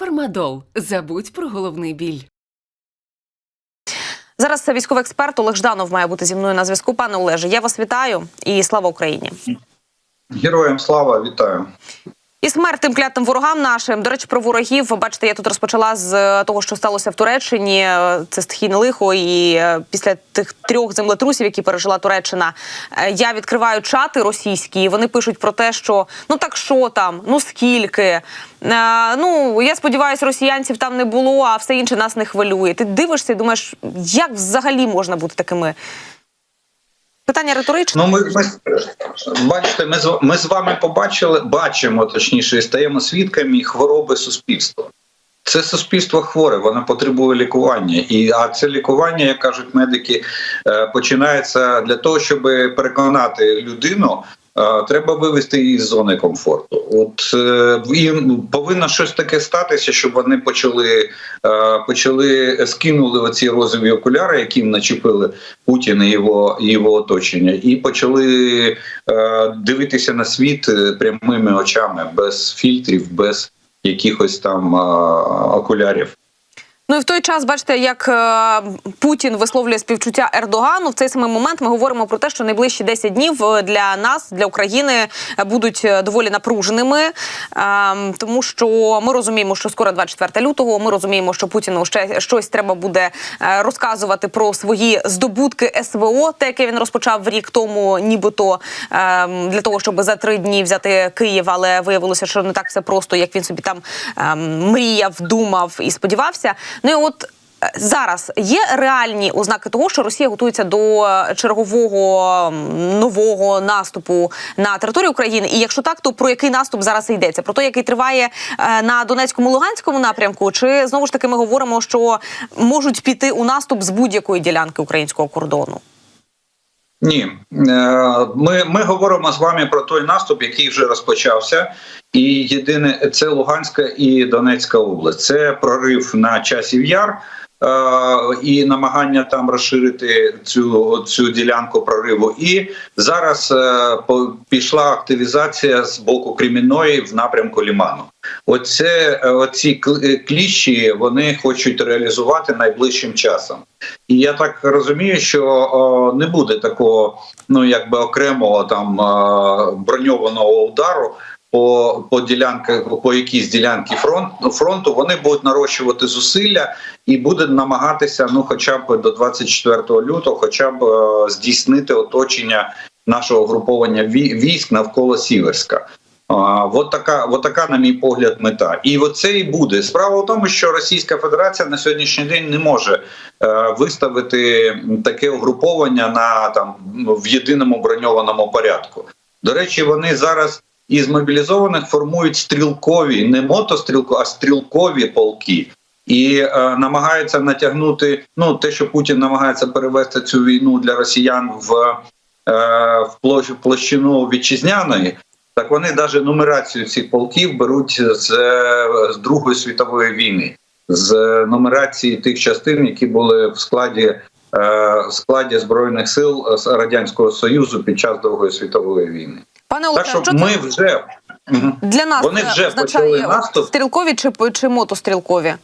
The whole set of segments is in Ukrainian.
Фармадол. Забудь про головний біль. Зараз військовий експерт Олег Жданов має бути зі мною на зв'язку. Пане Олеже, я вас вітаю і слава Україні. Героям слава, вітаю. І смерть тим клятим ворогам нашим. До речі, про ворогів. Бачите, я тут розпочала з е, того, що сталося в Туреччині. Е, Це стихійне лихо. І е, після тих трьох землетрусів, які пережила Туреччина, я відкриваю чати російські. Вони пишуть про те, що ну так що там, ну скільки. Ну я сподіваюся, росіянців там не було, а все інше нас не хвилює. Ти дивишся і думаєш, як взагалі можна бути такими? Питання риторичне. Ну, ми, бачите, ми з ми з вами побачили, бачимо точніше, і стаємо свідками хвороби суспільства. Це суспільство хворе, воно потребує лікування. І а це лікування, як кажуть медики, е, починається для того, щоб переконати людину. Е, Треба вивести її з зони комфорту. От е, їм повинно щось таке статися, щоб вони почали е, почали скинули оці розові окуляри, які їм начепили Путін і його його оточення, і почали е, дивитися на світ е, прямими очами, без фільтрів, без якихось там е, окулярів. Ну і в той час, бачите, як е, Путін висловлює співчуття Ердогану. В цей самий момент ми говоримо про те, що найближчі 10 днів е, для нас, для України, е, будуть доволі напруженими, е, тому що ми розуміємо, що скоро 24 лютого. Ми розуміємо, що Путіну ще щось треба буде розказувати про свої здобутки СВО, те, яке він розпочав рік тому, нібито е, для того, щоб за три дні взяти Київ, але виявилося, що не так все просто, як він собі там е, мріяв, думав і сподівався. Ну і от. е, Зараз є реальні ознаки того, що Росія готується до чергового нового наступу на територію України. І якщо так, то про який наступ зараз йдеться? Про той, який триває е, на Донецькому Луганському напрямку, чи знову ж таки ми говоримо, що можуть піти у наступ з будь-якої ділянки українського кордону? Ні, Е, ми, ми говоримо з вами про той наступ, який вже розпочався. І єдине це Луганська і Донецька область. Це прорив на часів яр. Е, І намагання там розширити цю цю ділянку прориву, і зараз е, пішла активізація з боку Кремінної в напрямку Ліману. Оце е, оці кл- кліщі вони хочуть реалізувати найближчим часом. І я так розумію, що о, не буде такого, ну якби окремого там е, броньованого удару по по ділянках, по якійсь ділянці фронт, фронту. Вони будуть нарощувати зусилля і будуть намагатися, ну, хоча б до 24 лютого, хоча б е, здійснити оточення нашого груповання військ навколо Сіверська. А, от така, от така, на мій погляд, мета. І оце і буде. Справа в тому, що Російська Федерація на сьогоднішній день не може е, виставити таке угруповання на там в єдиному броньованому порядку. До речі, вони зараз із мобілізованих формують стрілкові, не мотострілкові, а стрілкові полки. І е, намагаються натягнути ну те, що Путін намагається перевести цю війну для росіян в, е, в площ- площину вітчизняної. Так вони навіть нумерацію цих полків беруть з, е, з Другої світової війни, з нумерації тих частин, які були в складі, е, складі збройних сил е, радянського союзу під час Другої світової війни. Пане Так Олеже, що що ми вже для нас вони вже означає почали наступ. стрілкові чи, чи мотострілкові?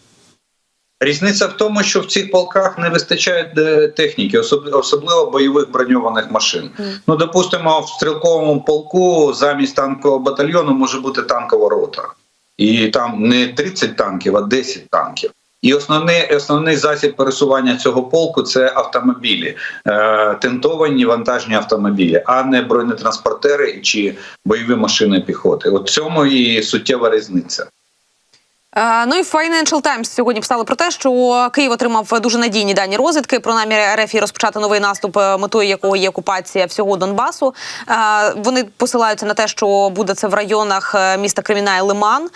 Різниця в тому, що в цих полках не вистачає е, техніки, особливо бойових броньованих машин. Ну, допустимо, в стрілковому полку замість танкового батальйону може бути танкова рота, і там не 30 танків, а 10 танків. І основний основний засіб пересування цього полку це автомобілі, е, тентовані вантажні автомобілі, а не бронетранспортери чи бойові машини піхоти. От цьому і суттєва різниця. Е, Ну і Financial Times сьогодні писали про те, що Київ отримав дуже надійні дані розвідки про намір РФ розпочати новий наступ, е, метою якого є окупація всього Донбасу. Е, Вони посилаються на те, що буде це в районах міста Креміна і Лиман,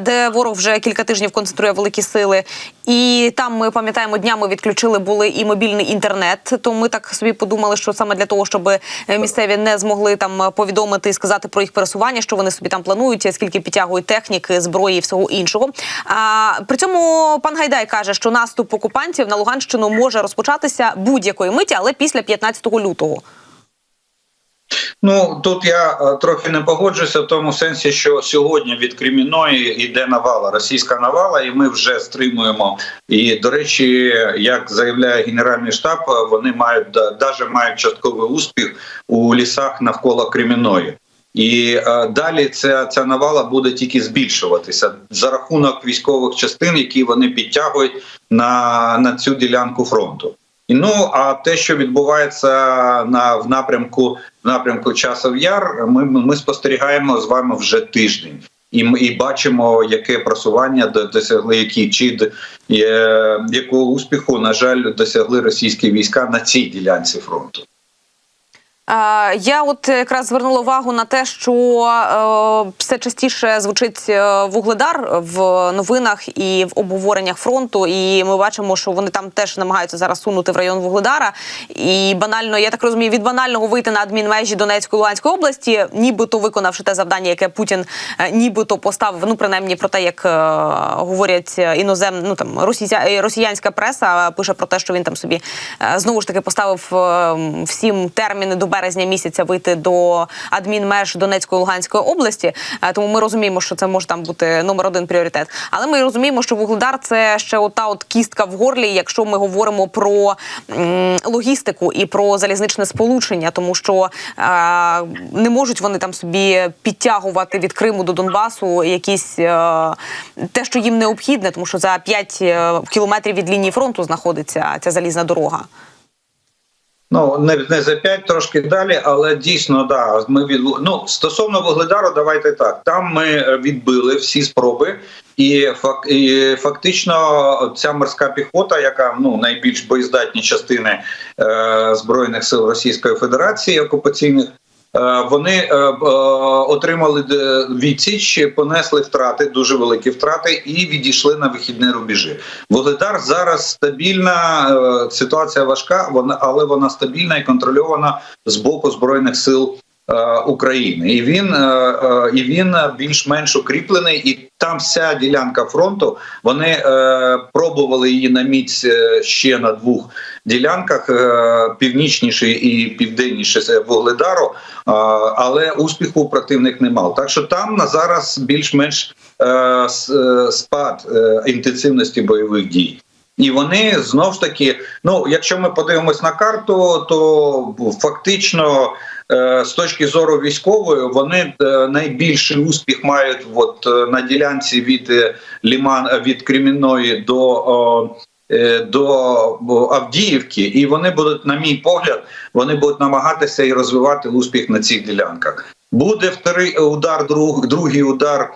де ворог вже кілька тижнів концентрує великі сили. І там ми пам'ятаємо, днями відключили були і мобільний інтернет. То ми так собі подумали, що саме для того, щоб місцеві не змогли там повідомити і сказати про їх пересування, що вони собі там планують, скільки підтягують техніки, зброї і всього іншого. А при цьому пан Гайдай каже, що наступ окупантів на Луганщину може розпочатися будь-якої миті, але після 15 лютого. Ну тут я е, трохи не погоджуюся в тому сенсі, що сьогодні від Кремінної йде навала, російська навала, і ми вже стримуємо. І до речі, як заявляє Генеральний штаб, е, вони мають навіть мають частковий успіх у лісах навколо Кремінної. І е, далі ця, ця навала буде тільки збільшуватися за рахунок військових частин, які вони підтягують на, на цю ділянку фронту. І ну а те, що відбувається на в напрямку в напрямку часов яр, ми, ми спостерігаємо з вами вже тиждень. І ми і бачимо, яке просування до- досягли, які чи якого успіху, на жаль, досягли російські війська на цій ділянці фронту. Я от якраз звернула увагу на те, що е, все частіше звучить е, вугледар в новинах і в обговореннях фронту. І ми бачимо, що вони там теж намагаються зараз сунути в район вугледара. І банально, я так розумію, від банального вийти на адмінмежі Донецької Луганської області, нібито виконавши те завдання, яке Путін е, нібито поставив. Ну принаймні про те, як говорять інозем, ну там російська росіянська преса пише про те, що він там собі знову ж таки поставив е, всім терміни до березня місяця вийти до адмінмеж Донецької Луганської області. Е, Тому ми розуміємо, що це може там бути номер один пріоритет. Але ми розуміємо, що вугледар це ще ота от кістка в горлі, якщо ми говоримо про логістику і про залізничне сполучення, тому що е, не можуть вони там собі підтягувати від Криму до Донбасу якісь е, те, що їм необхідне, тому що за 5 кілометрів від лінії фронту знаходиться ця залізна дорога. Ну не, не за п'ять, трошки далі, але дійсно да. Ми від ну стосовно вугледару, давайте так. Там ми е, відбили всі спроби, і і фактично ця морська піхота, яка ну найбільш боєздатні частини е, збройних сил Російської Федерації окупаційних. Е, Вони е, е, отримали відсіч, понесли втрати, дуже великі втрати, і відійшли на вихідні рубежі. Вугледар зараз стабільна, ситуація важка, вона але вона стабільна і контрольована з боку збройних сил України. І він е, е, і він більш-менш укріплений, і там вся ділянка фронту. Вони е, пробували її на міць е, ще на двох ділянках е, північніше і південніше вугледару, е, але успіху противник не мав. Так що там на зараз більш-менш е, е, спад е, інтенсивності бойових дій. І вони знов ж таки, ну якщо ми подивимось на карту, то фактично е, з точки зору військової вони е, найбільший успіх мають от е, на ділянці від Ліман від Кремінної до. До Авдіївки, і вони будуть, на мій погляд, вони будуть намагатися і розвивати успіх на цих ділянках. Буде вторий удар, друг, другий удар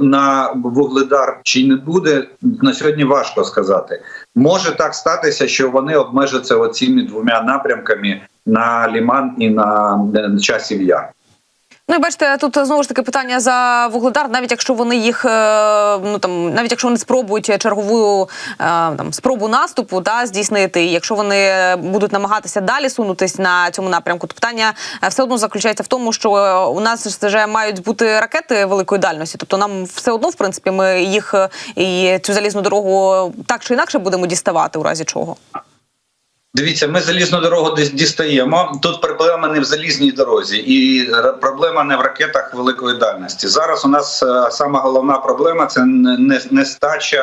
на вугледар чи не буде на сьогодні важко сказати. Може так статися, що вони обмежаться оціми двома напрямками на Ліман і на е, часів яр. Ну і бачите, тут знову ж таки питання за вугледар, навіть якщо вони їх е, ну там, навіть якщо вони спробують чергову е, там спробу наступу да, здійснити, якщо вони будуть намагатися далі сунутись на цьому напрямку, то питання е, все одно заключається в тому, що у нас вже мають бути ракети великої дальності. Тобто нам все одно, в принципі, ми їх і цю залізну дорогу так чи інакше будемо діставати у разі чого. Дивіться, ми залізну дорогу десь дістаємо. Тут проблема не в залізній дорозі, і проблема не в ракетах великої дальності. Зараз у нас е, сама головна проблема це не- не- нестача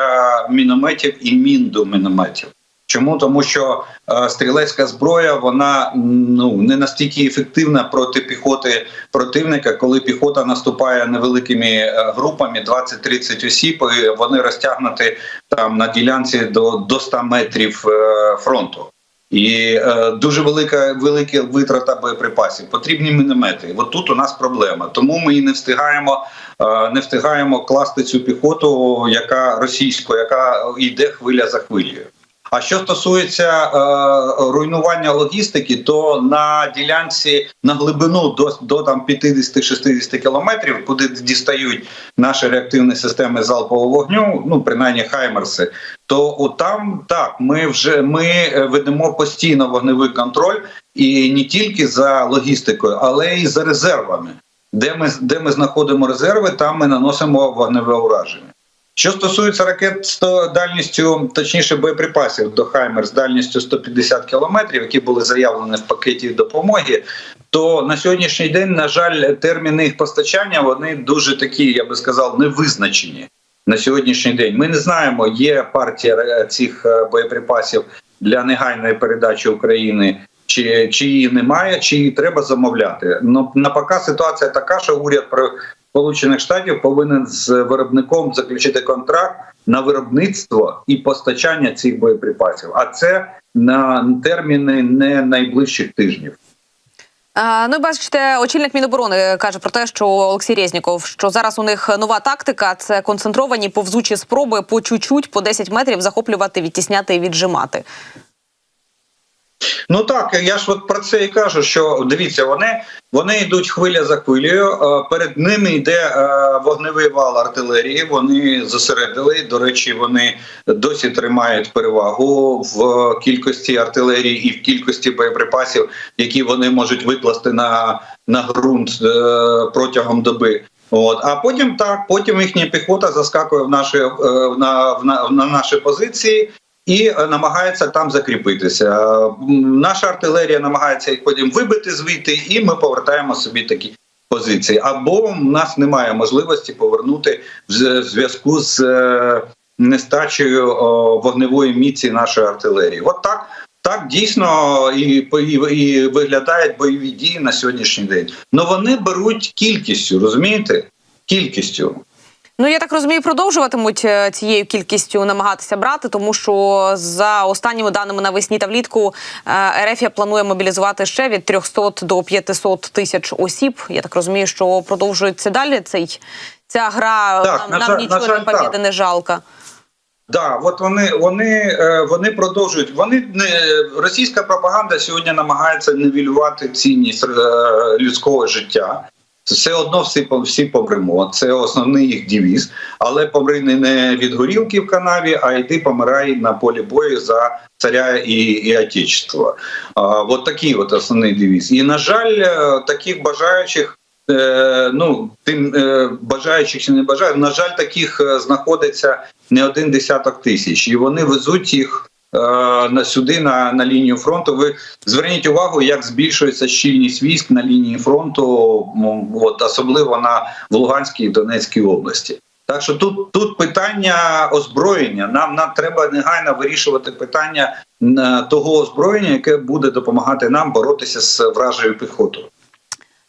мінометів і мін до мінометів. Чому тому, що е, стрілецька зброя вона ну не настільки ефективна проти піхоти противника, коли піхота наступає невеликими е, групами 20-30 осіб, і вони розтягнуті там на ділянці до, до 100 метрів е, фронту. І е, дуже велика велика витрата боєприпасів. Потрібні міномети. От тут у нас проблема. Тому ми і не встигаємо е, не встигаємо класти цю піхоту, яка російська, яка йде хвиля за хвилею. А що стосується е, руйнування логістики, то на ділянці на глибину до, до там 50-60 кілометрів, куди дістають наші реактивні системи залпового вогню, ну принаймні хаймерси, то от там так ми вже ми е, ведемо постійно вогневий контроль і не тільки за логістикою, але й за резервами. Де ми де ми знаходимо резерви, там ми наносимо вогневе ураження. Що стосується ракет з дальністю, точніше боєприпасів до Хаймер з дальністю 150 кілометрів, які були заявлені в пакеті допомоги, то на сьогоднішній день, на жаль, терміни їх постачання вони дуже такі, я би сказав, невизначені на сьогоднішній день. Ми не знаємо, є партія цих е, боєприпасів для негайної передачі України. Чи, чи її немає, чи її треба замовляти? Ну поки ситуація така, що уряд Сполучених Штатів повинен з виробником заключити контракт на виробництво і постачання цих боєприпасів. А це на терміни не найближчих тижнів. Ну, бачите, очільник Міноборони каже про те, що Олексій Резніков, що зараз у них нова тактика це концентровані повзучі спроби по чуть-чуть, по 10 метрів захоплювати, відтісняти і віджимати. Ну так, я ж от про це і кажу. Що дивіться, вони вони йдуть хвиля за хвилею. е, Перед ними йде е, вогневий вал артилерії. Вони зосередили. До речі, вони досі тримають перевагу в кількості артилерії і в кількості боєприпасів, які вони можуть викласти на, на ґрунт е, протягом доби. От а потім так, потім їхня піхота заскакує в наші е, на, в на, на наші позиції і е, намагається там закріпитися. Е, Наша артилерія намагається їх потім вибити звідти, і ми повертаємо собі такі позиції. Або в нас немає можливості повернути в зв'язку з е, нестачею вогневої міці нашої артилерії. От так. Так дійсно і, і, і виглядають бойові дії на сьогоднішній день. Ну вони беруть кількістю, розумієте? Кількістю. Ну я так розумію, продовжуватимуть е, цією кількістю намагатися брати, тому що за останніми даними навесні та влітку е, РФ планує мобілізувати ще від 300 до 500 тисяч осіб. Я так розумію, що продовжується далі цей ця гра. Так, нам на нам жаль- нічого на жаль, не побіди не жалко. Да, от вони вони, е, вони продовжують. Вони не російська пропаганда сьогодні намагається нівелювати цінність е, людського життя. Все одно всі всі помремо. Це основний їх девіз. Але помри не- від горілки в канаві, а йди помирай на полі бою за царя і, і отечество. А, от такий от основний девіз. І на жаль, е, таких бажаючих. Е, ну, тим е, бажаючих чи не бажаючих, на жаль, таких знаходиться не один десяток тисяч, і вони везуть їх на сюди, на, на лінію фронту. Ви зверніть увагу, як збільшується щільність військ на лінії фронту, от особливо на в Луганській і Донецькій області. Так що тут тут питання озброєння. Нам нам треба негайно вирішувати питання е, того озброєння, яке буде допомагати нам боротися з вражою піхотою.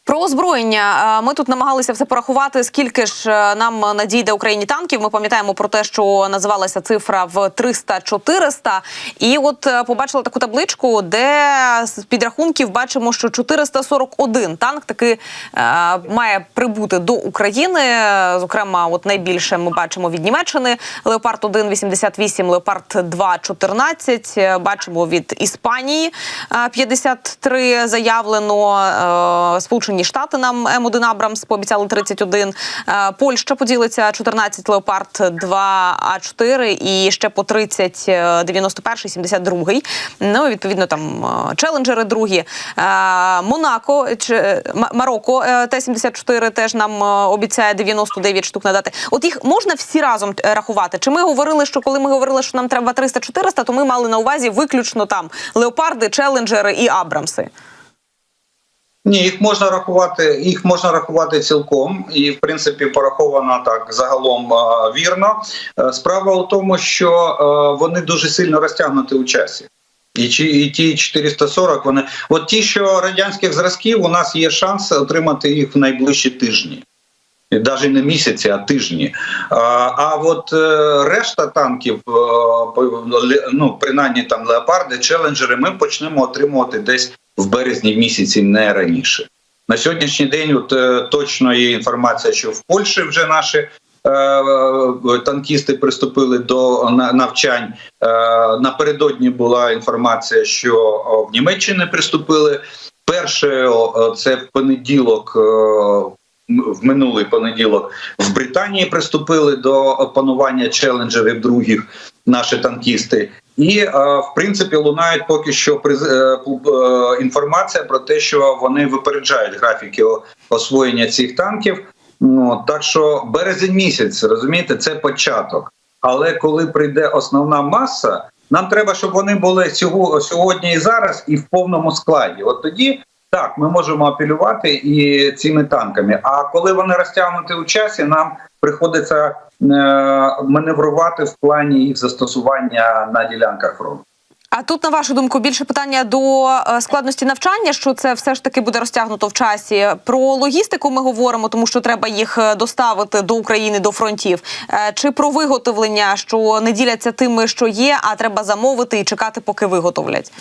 Про озброєння Е, ми тут намагалися все порахувати. Скільки ж е, нам надійде Україні танків? Ми пам'ятаємо про те, що називалася цифра в 300-400. І от е, побачила таку табличку, де з підрахунків бачимо, що 441 танк таки має прибути до України. Зокрема, от найбільше ми бачимо від Німеччини Леопард 1 88, Леопард 2 14. Е, Бачимо від Іспанії е, 53 заявлено. Е, Сполучені Штати нам М1 Абрамс пообіцяли 31. Е, Польща поділиться 14 Леопард 2 А4 і ще по 30 е, 91 72. Ну, відповідно, там е, челенджери другі. Е, Монако чи Марокко е, Т-74 теж нам обіцяє 99 штук надати. От їх можна всі разом рахувати? Чи ми говорили, що коли ми говорили, що нам треба 300-400, то ми мали на увазі виключно там леопарди, челенджери і Абрамси? Ні, їх можна рахувати, їх можна рахувати цілком, і в принципі пораховано так загалом вірно. Е, Справа у тому, що е, вони дуже сильно розтягнуті у часі. І ті, і ті 440, вони от ті, що радянських зразків, у нас є шанс отримати їх в найближчі тижні. Навіть не місяці, а тижні. А, а от е, решта танків, ну принаймні там леопарди, челенджери, ми почнемо отримувати десь в березні місяці, не раніше. На сьогоднішній день от, е, точно є інформація, що в Польщі вже наші е, танкісти приступили до навчань. Е, напередодні була інформація, що в Німеччині приступили. Перше це в понеділок. е, В минулий понеділок в Британії приступили до опанування челенджерів других наші танкісти, і е, в принципі лунають поки що е, е, інформація про те, що вони випереджають графіки освоєння цих танків. Ну так що березень місяць, розумієте, це початок. Але коли прийде основна маса, нам треба, щоб вони були сього- сьогодні і зараз, і в повному складі. От тоді так ми можемо апелювати і цими танками. А коли вони розтягнуті у часі, нам приходиться е, маневрувати в плані їх застосування на ділянках фронту. А тут, на вашу думку, більше питання до е, складності навчання, що це все ж таки буде розтягнуто в часі. Про логістику ми говоримо, тому що треба їх е, доставити до України до фронтів. Чи про виготовлення, що не діляться тими, що є, а треба замовити і чекати, поки виготовлять.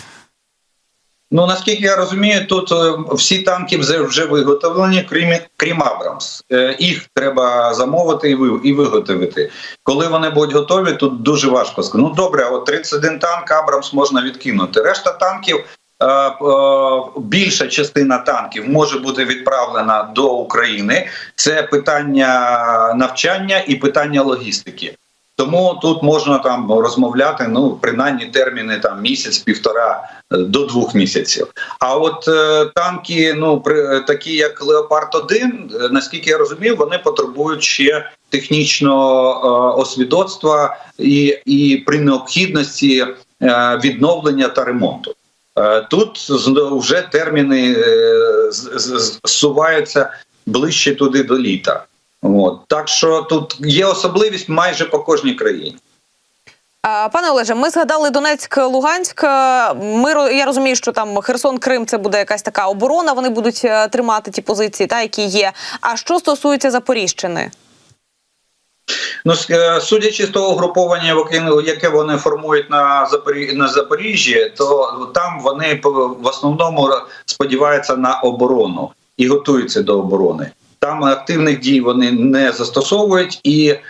Ну наскільки я розумію, тут е, всі танки вже, виготовлені, крім крім Абрамс. Е, Їх треба замовити і ви і виготовити. Коли вони будуть готові, тут дуже важко сказати. Ну добре, от 31 танк Абрамс можна відкинути. Решта танків. е, Більша частина танків може бути відправлена до України. Це питання навчання і питання логістики. Тому тут можна там розмовляти ну принаймні терміни там місяць, півтора е, до двох місяців. А от е, танки, ну при такі як Леопард 1 е, наскільки я розумію, вони потребують ще технічного е, освідоцтва і, і при необхідності е, відновлення та ремонту. Е, Тут вже терміни е, зсуваються ближче туди до літа. От так що тут є особливість майже по кожній країні. Пане Олеже, ми згадали Донецьк, Луганськ. Е, Ми я розумію, що там Херсон, Крим це буде якась така оборона. Вони будуть е, тримати ті позиції, та які є. А що стосується Запоріжчини? Ну, е, судячи з того угруповання, яке- вони формують на Запорі... на Запоріжжі, то там вони в основному сподіваються на оборону і готуються до оборони. Там активних дій вони не застосовують, і е,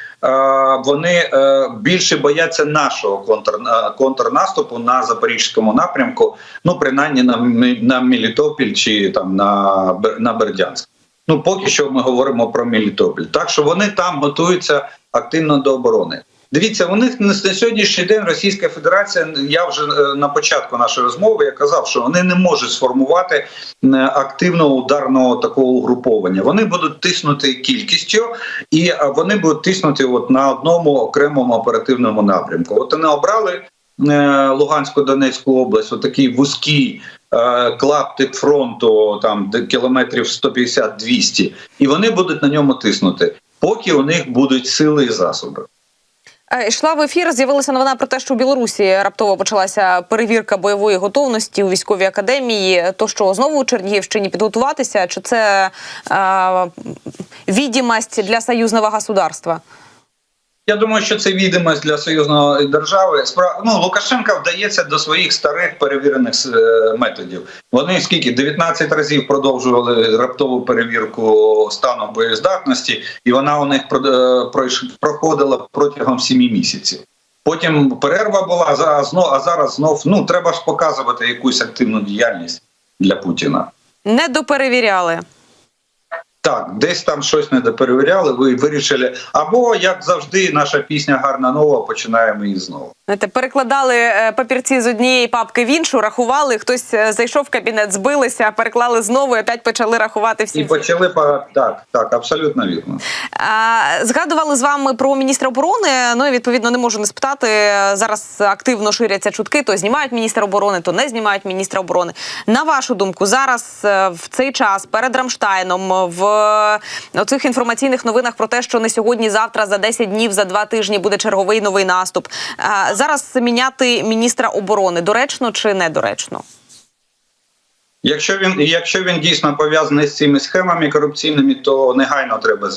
вони е, більше бояться нашого контр... е, контрнаступу на запорізькому напрямку. Ну принаймні на, на Мелітопіль чи там на, на Бердянськ. Ну поки що ми говоримо про Мілітопіль, Так що вони там готуються активно до оборони. Дивіться, у них на сьогоднішній день Російська Федерація. Я вже е, на початку нашої розмови я казав, що вони не можуть сформувати е, активного ударного такого угруповання. Вони будуть тиснути кількістю, і е, вони будуть тиснути от на одному окремому оперативному напрямку. От вони обрали Луганську Донецьку область, отакий вузький клаптик фронту, там де кілометрів 150-200, і вони будуть на ньому тиснути, поки у них будуть сили і засоби. Е, Йшла в ефір. З'явилася новина про те, що у Білорусі раптово почалася перевірка бойової готовності у військовій академії. То що знову у Чернігівщині підготуватися? Чи це е, відімость для союзного государства? Я думаю, що це відомість для союзної держави. Ну Лукашенка вдається до своїх старих перевірених е, методів. Вони скільки 19 разів продовжували раптову перевірку стану боєздатності, і вона у них е, проходила протягом 7 місяців. Потім перерва була знов, а зараз знов ну треба ж показувати якусь активну діяльність для Путіна. Не доперевіряли. Так, десь там щось не доперевіряли, ви вирішили. Або як завжди, наша пісня гарна нова. Починаємо її знову. Знаєте, перекладали е, папірці з однієї папки в іншу, рахували. Хтось е, зайшов в кабінет, збилися, переклали знову і опять почали рахувати всі. І почали по так, так, абсолютно вірно. А, Згадували з вами про міністра оборони. Ну і відповідно не можу не спитати. Зараз активно ширяться чутки: то знімають міністра оборони, то не знімають міністра оборони. На вашу думку, зараз е, в цей час перед Рамштайном в оцих інформаційних новинах про те, що не сьогодні, завтра, за 10 днів, за 2 тижні буде черговий новий наступ. Зараз міняти міністра оборони доречно чи недоречно? Якщо він, якщо він дійсно пов'язаний з цими схемами корупційними, то негайно треба е,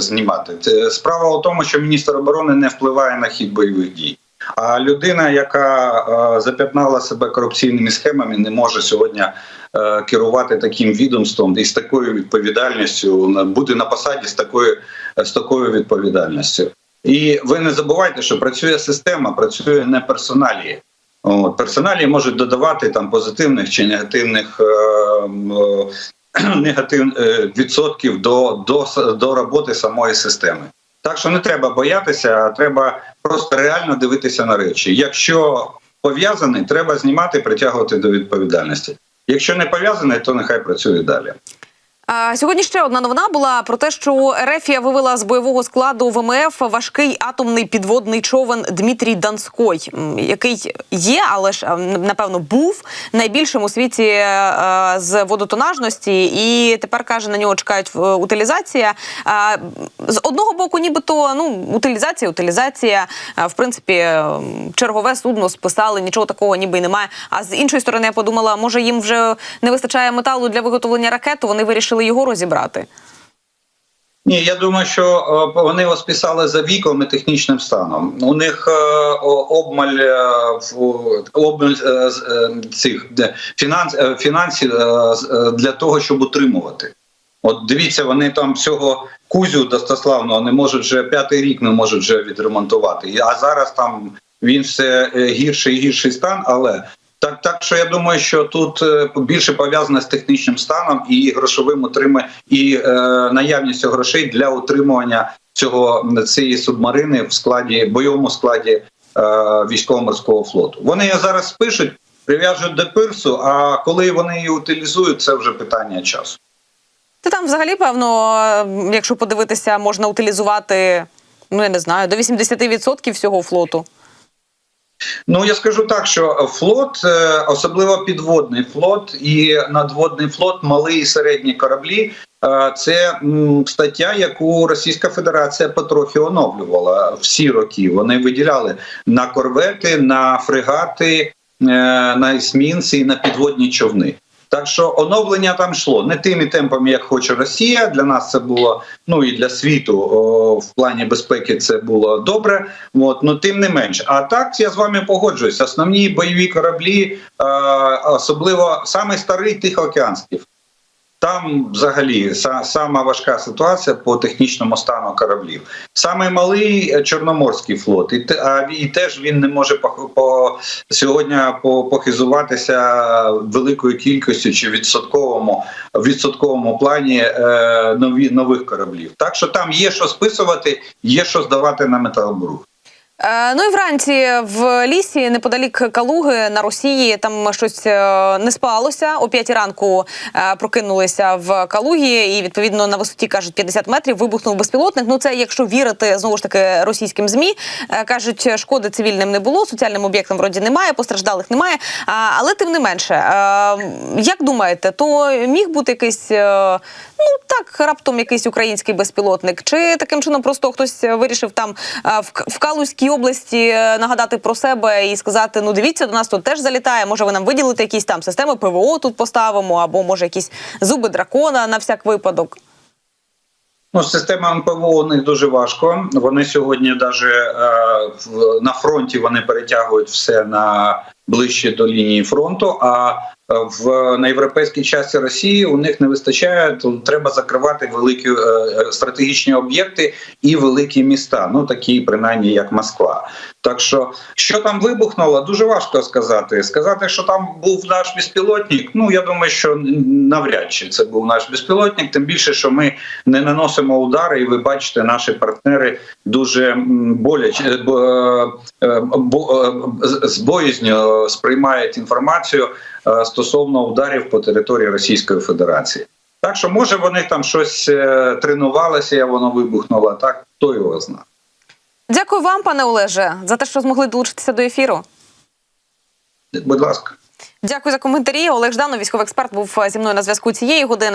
знімати. Справа у тому, що міністр оборони не впливає на хід бойових дій. А людина, яка е, зап'ятнала себе корупційними схемами, не може сьогодні е, керувати таким відомством і з такою відповідальністю, бути на посаді з такою, з такою відповідальністю. І ви не забувайте, що працює система, працює не персоналії. От, персоналі можуть додавати там позитивних чи негативних е, е, негатив, е, відсотків до, до, до роботи самої системи. Так що не треба боятися, а треба просто реально дивитися на речі. Якщо пов'язаний, треба знімати, притягувати до відповідальності. Якщо не пов'язаний, то нехай працює далі. Сьогодні ще одна новина була про те, що Ерефія вивела з бойового складу ВМФ важкий атомний підводний човен Дмитрій Донской, м, який є, але ж е, напевно був найбільшим у світі е, з водотонажності, і тепер каже на нього чекають утилізація. А, З одного боку, нібито ну утилізація, утилізація. В принципі, е, чергове судно списали, нічого такого ніби й немає. А з іншої сторони, я подумала, може їм вже не вистачає металу для виготовлення ракет, вони вирішили його розібрати. Ні, я думаю, що е, вони його списали за віком і технічним станом. У них обмаль обмаль цих фінанс, фінансів для того, щоб утримувати. От дивіться, вони там всього кузю достославного не можуть вже п'ятий рік не можуть вже відремонтувати. А зараз там він все е, гірший і гірший стан, але. Так, так що я думаю, що тут е, більше пов'язане з технічним станом і грошовим утриманням, і е, наявністю грошей для утримування цього цієї субмарини в складі бойовому складі е, військово-морського флоту. Вони її зараз спишуть, прив'яжуть до пирсу. А коли вони її утилізують, це вже питання часу. Та там взагалі, певно, якщо подивитися, можна утилізувати, ну я не знаю, до 80% всього флоту. Ну я скажу так, що флот, е, особливо підводний флот і надводний флот, малі і середні кораблі. е, Це стаття, яку Російська Федерація потрохи оновлювала всі роки. Вони виділяли на корвети, на фрегати, е, на есмінці і на підводні човни. Так що оновлення там йшло не тими темпами, як хоче Росія. Для нас це було ну і для світу о, в плані безпеки це було добре. От ну тим не менш. А так я з вами погоджуюсь. Основні бойові кораблі, е, особливо саме старий Тихоокеанський. Там взагалі са- сама важка ситуація по технічному стану кораблів. Саме малий е, Чорноморський флот, і, а, і теж він не може по, по сьогодні по, похизуватися великою кількістю чи відсотковому відсотковому плані е, нові нових кораблів. Так що там є що списувати, є що здавати на металобрух. Е, ну і вранці в лісі неподалік Калуги на Росії там щось е, не спалося. О п'ятій ранку е, прокинулися в Калугі, і відповідно на висоті кажуть 50 метрів вибухнув безпілотник. Ну це якщо вірити знову ж таки російським змі. Кажуть, шкоди цивільним не було, соціальним об'єктам вроді немає, постраждалих немає. Але тим не менше, як думаєте, то міг бути якийсь. Ну так, раптом якийсь український безпілотник, чи таким чином просто хтось вирішив там в, К- в області е, нагадати про себе і сказати: ну дивіться, до нас тут теж залітає. Може, ви нам виділите якісь там системи ПВО тут поставимо, або може якісь зуби дракона на всяк випадок. Ну, з системами ПВО у них дуже важко. Вони сьогодні даже е, на фронті вони перетягують все на ближче до лінії фронту. А в на європейській часті Росії у них не вистачає. То треба закривати великі е, е, стратегічні об'єкти і великі міста. Ну такі, принаймні, як Москва. Так що, що там вибухнуло, дуже важко сказати. Сказати, що там був наш безпілотник. Ну я думаю, що навряд чи це був наш безпілотник. Тим більше, що ми не наносимо удари, і ви бачите, наші партнери дуже боляче е, бо- е, бо- е, з- боязнью сприймають інформацію е, стосовно ударів по території Російської Федерації. Так що, може, вони там щось е, тренувалися, і воно вибухнуло. Так хто його знає. Дякую вам, пане Олеже, за те, що змогли долучитися до ефіру. Будь ласка. Дякую за коментарі. Олег Жданов, військовий експерт, був зі мною на зв'язку цієї години.